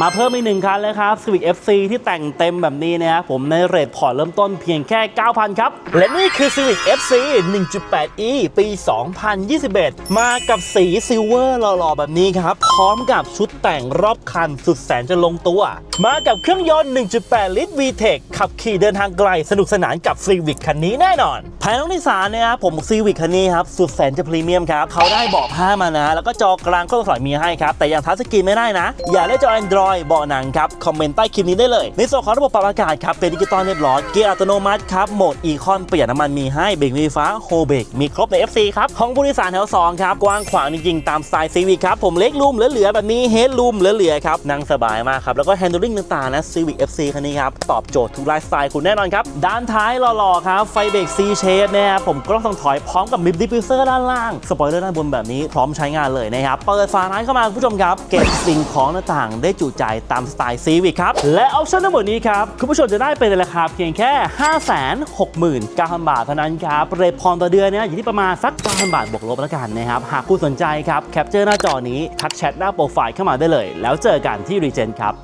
มาเพิ่มอีกหนึ่งคันเลยครับ Civic FC ที่แต่งเต็มแบบนี้นะครับผมในเรทพอร์ตเริ่มต้นเพียงแค่ 9,000 ครับ และนี่คือ Civic FC 1.8e ปี 2021 มากับสีซิลเวอร์หล่อๆ แบบนี้ครับ พร้อมกับชุดแต่งรอบคันสุดแสนจะลงตัว มากับเครื่องยนต์ 1.8 ลิตร VTEC ขับขี่เดินทางไกลสนุกสนานกับ Civic คันนี้แน่นอนภายในห้องโดยสารเนะครับผม Civic คันนี้ครับสุดแสนจะพรีเมียมครับเขาได้เบาะผ้ามานะ แล้วก็จอกลางข้อสอยมีให้ครับแต่ยังทัชสกรีนไม่ได้นะ อย่าได้จอ Android เบาะหนังครับ คอมเมนต์ใต้คลิปนี้ได้เลย ในส่วนของระบบปรับอากาศครับ เป็นดิจิตอลเรียบร้อยเกียร์อัตโนมัติครับโหมดอีคอนเประหยัดน้ำมันมีให้เบรกไฟฟ้าโฮเบรกมีครบใน FC ครับห้องผู้โดยสารแถวสองครับกว้างขวางจริงๆ ตามสไตล์ Civic ครับผมเล็กรูมเหลือๆแบบนี้เฮดรูมเหลือๆครับนั่งสบายมากครับแล้วก็ handling ต่างๆนะ Civic FC คันนี้ครับตอบโจทย์ทุกไลฟ์สไตล์คุณแน่นอนครับด้านท้ายหล่อๆครับไฟเบรก C shape นะครับผมกล้องส่องถอยพร้อมกับมิดดิฟฟิวเซอร์ด้านล่างสปอยเลอร์ด้านบนแบบนี้พร้อมใช้งานเลยนะครับเปิดฝาท้ายเข้ามาคุณผู้ชมครับ เก็บสิ่งของต่างๆ ได้จุใจตามสไตล์ซีวิคครับ และออปชั่นทั้งหมดนี้ครับ คุณผู้ชมจะได้เป็นในราคาเพียงแค่ 569,000 บาทเท่านั้นครับเรทพรต่อเดือนเนี่ยอยู่ที่ประมาณสัก9,000บาทบวกลบแล้วกันนะครับ หากคุณสนใจครับแคปเจอร์หน้าจอนี้ทักแชทหน้าโปรไฟล์เข้ามาได้เลย แล้วเจอกันที่รีเจนครับ